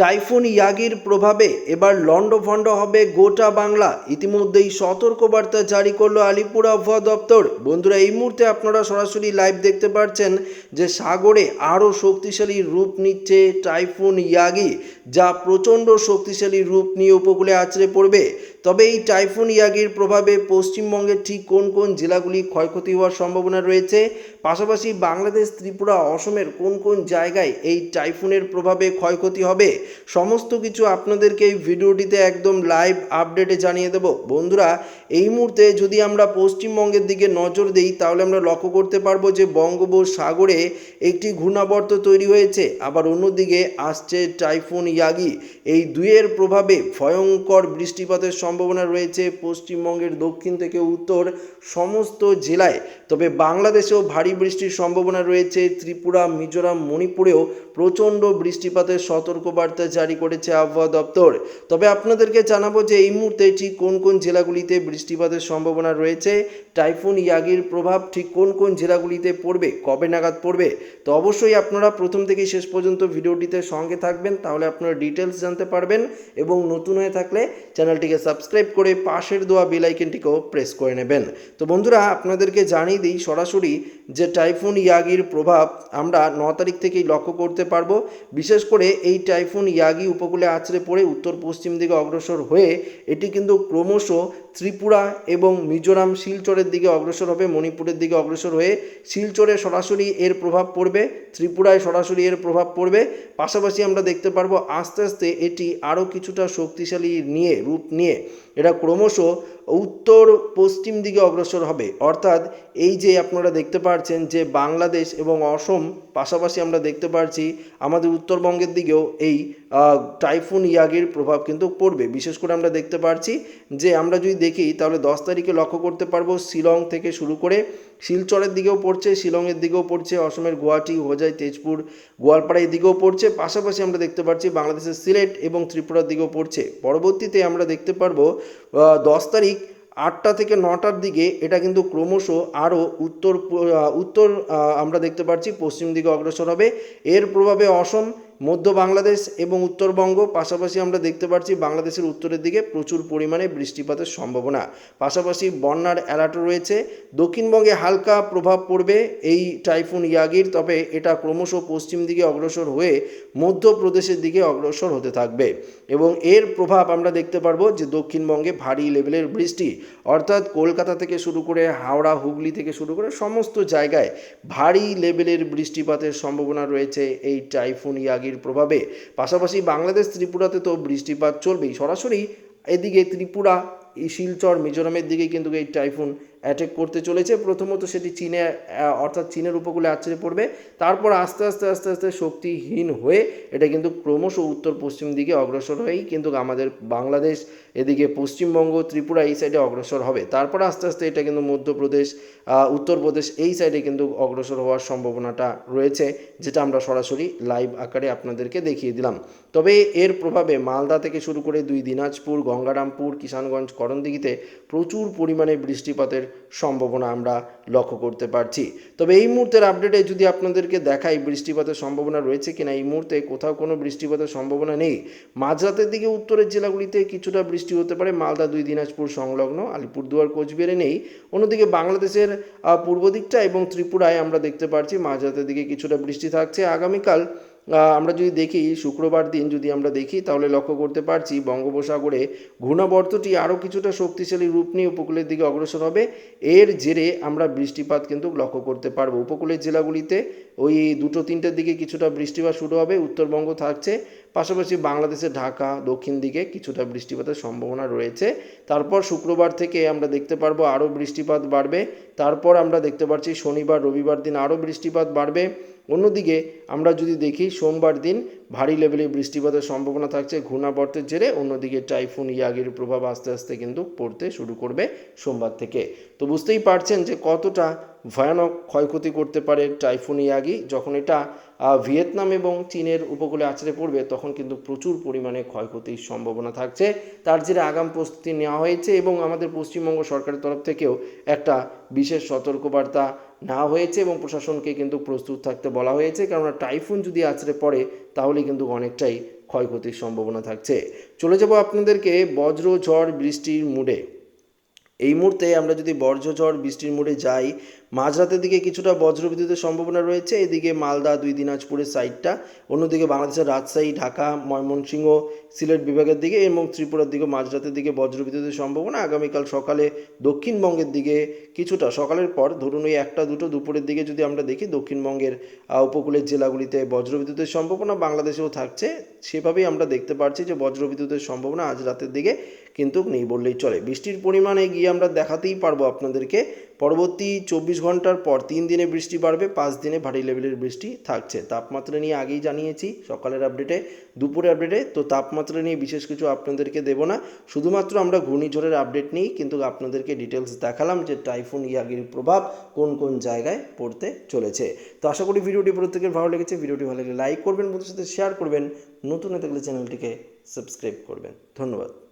Typhoon ইয়াগির প্রভাবে এবার লণ্ডভণ্ড হবে গোটা বাংলা। ইতিমধ্যেই সতর্কবার্তা জারি করল আলিপুর আবহাওয়া দপ্তর। বন্ধুরা, এই মুহূর্তে আপনারা সরাসরি লাইভ দেখতে পাচ্ছেন যে সাগরে আরও শক্তিশালী রূপ নিচ্ছে টাইফুন ইয়াগি, যা প্রচণ্ড শক্তিশালী রূপ নিয়ে উপকূলে আছড়ে পড়বে। তবে এই টাইফুন ইয়াগির প্রভাবে পশ্চিমবঙ্গের ঠিক কোন কোন জেলাগুলি ক্ষয়ক্ষতি হওয়ার সম্ভাবনা রয়েছে? পাশাপাশি বাংলাদেশ, ত্রিপুরা, অসমের কোন কোন জায়গায় এই টাইফুনের প্রভাবে ক্ষয়ক্ষতি হবে? সমস্ত কিছু আপনাদেরকে এই ভিডিওটিতে একদম লাইভ আপডেটে জানিয়ে দেব। বন্ধুরা, এই মুহূর্তে যদি আমরা পশ্চিমবঙ্গের দিকে নজর দিই, তাহলে আমরা লক্ষ্য করতে পারব যে বঙ্গোপসাগরে একটি ঘূর্ণাবর্ত তৈরি হয়েছে। আবার অন্যদিকে আসছে টাইফুন ইয়াগি। এই দুইয়ের প্রভাবে ভয়ঙ্কর বৃষ্টিপাতের সম্ভাবনা রয়েছে পশ্চিমবঙ্গের দক্ষিণ থেকে উত্তর সমস্ত জেলায়। তবে বাংলাদেশেও ভারী বৃষ্টির সম্ভাবনা রয়েছে। ত্রিপুরা, মিজোরাম, মণিপুরেও প্রচণ্ড বৃষ্টিপাতের সতর্কবার্তা জারি করেছে আবহাওয়া দপ্তর। তবে আপনাদেরকে জানাব যে এই মুহূর্তে ঠিক কোন কোন জেলাগুলিতে বৃষ্টিপাতের সম্ভাবনা রয়েছে? টাইফুন, ইয়াগির প্রভাব ঠিক কোন কোন জেলাগুলিতে পড়বে? কবে নাগাদ পড়বে? তো অবশ্যই আপনারা প্রথম থেকে শেষ পর্যন্ত ভিডিওটিতে সঙ্গে থাকবেন, তাহলে আপনারা ডিটেলস জানতে পারবেন এবং নতুন হয়ে থাকলে চ্যানেলটিকে সাবস্ক্রাইব করে পাশের দোয়া বেল আইকনটিকেও প্রেস করে নেবেন। তো বন্ধুরা, আপনাদেরকে জানিয়ে দিই, সরাসরি যে টাইফুন ইয়াগির প্রভাব আমরা ন তারিখ থেকেই লক্ষ্য করতে পারব। বিশেষ করে এই টাইফুন ইয়াগি উপকূলে আছড়ে পড়ে উত্তর পশ্চিম দিকে অগ্রসর হয়ে, এটি কিন্তু ক্রমশ ত্রিপুরা এবং মিজোরাম শিলচরের দিকে অগ্রসর হবে, মণিপুরের দিকে অগ্রসর হয়ে শিলচরে সরাসরি এর প্রভাব পড়বে, ত্রিপুরায় সরাসরি এর প্রভাব পড়বে। পাশাপাশি আমরা দেখতে পারব আস্তে আস্তে এটি আরও কিছুটা শক্তিশালী নিয়ে, রূপ নিয়ে। এটা ক্রমশ উত্তর পশ্চিম দিকে অগ্রসর হবে। অর্থাৎ এই যে আপনারা দেখতে পাচ্ছেন যে বাংলাদেশ এবং অসম, পাশাপাশি আমরা দেখতে পাচ্ছি আমাদের উত্তরবঙ্গের দিকেও এই টাইফুন ইয়াগির প্রভাব কিন্তু পড়বে। বিশেষ করে আমরা দেখতে পাচ্ছি যে আমরা যদি দেখি তাহলে দশ তারিখে লক্ষ্য করতে পারব শিলং থেকে শুরু করে শিলচরের দিকেও পড়ছে, শিলংয়ের দিকেও পড়ছে, অসমের গুয়াহাটি, হোজাই, তেজপুর গোয়ালপাড়া দিকেও পড়ছে, পাশাপাশি আমরা দেখতে পাচ্ছি বাংলাদেশের সিলেট এবং ত্রিপুরার দিকেও পড়ছে। পরবর্তীতে আমরা দেখতে পারব দশ তারিখ আটটা থেকে নটার দিকে এটা কিন্তু ক্রমশ আরও উত্তর উত্তর আমরা দেখতে পাচ্ছি, পশ্চিম দিকে অগ্রসর হবে। এর প্রভাবে অসম মধ্য বাংলাদেশ এবং উত্তরবঙ্গ, পাশাপাশি আমরা দেখতে পাচ্ছি বাংলাদেশের উত্তরের দিকে প্রচুর পরিমাণে বৃষ্টিপাতের সম্ভাবনা। পাশাপাশি বন্যার অ্যালার্টও রয়েছে। দক্ষিণবঙ্গে হালকা প্রভাব পড়বে এই টাইফুন ইয়াগির, তবে এটা ক্রমশ পশ্চিম দিকে অগ্রসর হয়ে মধ্যপ্রদেশের দিকে অগ্রসর হতে থাকবে। এবং এর প্রভাব আমরা দেখতে পারব যে দক্ষিণবঙ্গে ভারী লেভেলের বৃষ্টি, অর্থাৎ কলকাতা থেকে শুরু করে হাওড়া, হুগলি থেকে শুরু করে সমস্ত জায়গায় ভারী লেভেলের বৃষ্টিপাতের সম্ভাবনা রয়েছে এই টাইফুন ইয়াগির প্রভাবে। পাশাপাশি বাংলাদেশ ত্রিপুরাতে তো বৃষ্টিপাত চলবেই। সরাসরি এদিকে ত্রিপুরা এই শিলচর, মিজোরামের দিকে কিন্তু এই টাইফুন অ্যাটাক করতে চলেছে। প্রথমত সেটি চীনে অর্থাৎ চীনের উপকূলে আছড়ে পড়বে। তারপর আস্তে আস্তে আস্তে আস্তে শক্তিহীন হয়ে এটা কিন্তু ক্রমশ উত্তর পশ্চিম দিকে অগ্রসর হয়েই কিন্তু আমাদের বাংলাদেশ, এদিকে পশ্চিমবঙ্গ, ত্রিপুরা এই সাইডে অগ্রসর হবে। তারপর আস্তে আস্তে এটা কিন্তু মধ্যপ্রদেশ উত্তরপ্রদেশ এই সাইডে কিন্তু অগ্রসর হওয়ার সম্ভাবনাটা রয়েছে, যেটা আমরা সরাসরি লাইভ আকারে আপনাদেরকে দেখিয়ে দিলাম। তবে এর প্রভাবে মালদা থেকে শুরু করে দুই দিনাজপুর, গঙ্গারামপুর, কিষানগঞ্জ, করণদিঘিতে প্রচুর পরিমাণে বৃষ্টিপাতের সম্ভাবনা আমরা লক্ষ্য করতে পারছি। তবে এই মুহূর্তের আপডেটে যদি আপনাদেরকে দেখাই বৃষ্টিপাতের সম্ভাবনা রয়েছে কিনা, এই মুহূর্তে কোথাও কোনো বৃষ্টিপাতের সম্ভাবনা নেই। মাঝরাতের দিকে উত্তরের জেলাগুলিতে কিছুটা বৃষ্টি হতে পারে। মালদা, দুই দিনাজপুর সংলগ্ন, আলিপুরদুয়ার, কোচবিহারে নেই। অন্যদিকে বাংলাদেশের পূর্ব দিকটা এবং ত্রিপুরায় আমরা দেখতে পাচ্ছি মাঝরাতের দিকে কিছুটা বৃষ্টি থাকছে। আগামীকাল আমরা যদি দেখি, শুক্রবার দিন যদি আমরা দেখি, তাহলে লক্ষ্য করতে পারছি বঙ্গোপসাগরে ঘূর্ণাবর্তটি আরও কিছুটা শক্তিশালী রূপ নিয়ে উপকূলের দিকে অগ্রসর হবে। এর জেরে আমরা বৃষ্টিপাত কিন্তু লক্ষ্য করতে পারব। উপকূলের জেলাগুলিতে ওই দুটো তিনটের দিকে কিছুটা বৃষ্টিপাত শুরু হবে, উত্তরবঙ্গ থাকছে। পাশাপাশি বাংলাদেশের ঢাকা, দক্ষিণ দিকে কিছুটা বৃষ্টিপাতের সম্ভাবনা রয়েছে। তারপর শুক্রবার থেকে আমরা দেখতে পারব আরও বৃষ্টিপাত বাড়বে। তারপর আমরা দেখতে পাচ্ছি শনিবার, রবিবার দিন আরও বৃষ্টিপাত বাড়বে। অন্যদিকে আমরা যদি দেখি সোমবার দিন ভারী লেভেলে বৃষ্টিপাতের সম্ভাবনা থাকছে, ঘূর্ণাবর্তের জেরে। অন্যদিকে টাইফুন, ইয়াগির প্রভাব আস্তে আস্তে কিন্তু পড়তে শুরু করবে সোমবার থেকে। তো বুঝতেই পারছেন যে কতটা ভয়ানক ক্ষয়ক্ষতি করতে পারে টাইফুন, ইয়াগি। যখন এটা ভিয়েতনাম এবং চীনের উপকূলে আছড়ে পড়বে, তখন কিন্তু প্রচুর পরিমাণে ক্ষয়ক্ষতির সম্ভাবনা থাকছে। তার জেরে আগাম প্রস্তুতি নেওয়া হয়েছে এবং আমাদের পশ্চিমবঙ্গ সরকারের তরফ থেকেও একটা বিশেষ সতর্কবার্তা না হয়েছে এবং প্রশাসনকে কিন্তু প্রস্তুত থাকতে বলা হয়েছে। কেননা টাইফুন যদি আছড়ে পড়ে, তাহলে কিন্তু অনেকটাই ক্ষয়ক্ষতির সম্ভাবনা থাকছে। চলে যাব আপনাদেরকে বজ্র ঝড় বৃষ্টির মুডে এই মুহূর্তে আমরা যদি বর্জ্যঝড়, বৃষ্টির মোড়ে যাই, মাঝরাতের দিকে কিছুটা বজ্রবিদ্যুতের সম্ভাবনা রয়েছে। এদিকে মালদা, দুই দিনাজপুরের সাইডটা, অন্যদিকে বাংলাদেশের রাজশাহী, ঢাকা, ময়মনসিংহ, সিলেট বিভাগের দিকে এবং ত্রিপুরার দিকে মাঝরাতের দিকে বজ্রবিদ্যুতের সম্ভাবনা। আগামীকাল সকালে দক্ষিণবঙ্গের দিকে কিছুটা, সকালের পর ধরুন ওই একটা, দুটো, দুপুরের দিকে যদি আমরা দেখি, দক্ষিণবঙ্গের উপকূলের জেলাগুলিতে বজ্রবিদ্যুতের সম্ভাবনা বাংলাদেশেও থাকছে। সেভাবেই আমরা দেখতে পাচ্ছি যে বজ্রবিদ্যুতের সম্ভাবনা আজ রাতের দিকে কিন্তু নেই বললেই চলে। বৃষ্টির পরিমাণে গিয়ে আমরা দেখাতেই পারব আপনাদেরকে। পরবর্তী চব্বিশ ঘণ্টার পর তিন দিনে বৃষ্টি বাড়বে, পাঁচ দিনে ভারী লেভেলের বৃষ্টি থাকছে। তাপমাত্রা নিয়ে আগেই জানিয়েছি, সকালের আপডেটে দুপুরের আপডেটে তো তাপমাত্রা নিয়ে বিশেষ কিছু আপনাদেরকে দেবো না। শুধুমাত্র আমরা ঘূর্ণিঝড়ের আপডেট নিই কিন্তু আপনাদেরকে ডিটেলস দেখালাম যে টাইফুন ইয়াগির প্রভাব কোন কোন জায়গায় পড়তে চলেছে। তো আশা করি ভিডিওটি প্রত্যেকের ভালো লেগেছে। ভিডিওটি ভালো লাগলে লাইক করবেন, বন্ধুদের সাথে শেয়ার করবেন। নতুন থাকলে চ্যানেলটিকে সাবস্ক্রাইব করবেন। ধন্যবাদ।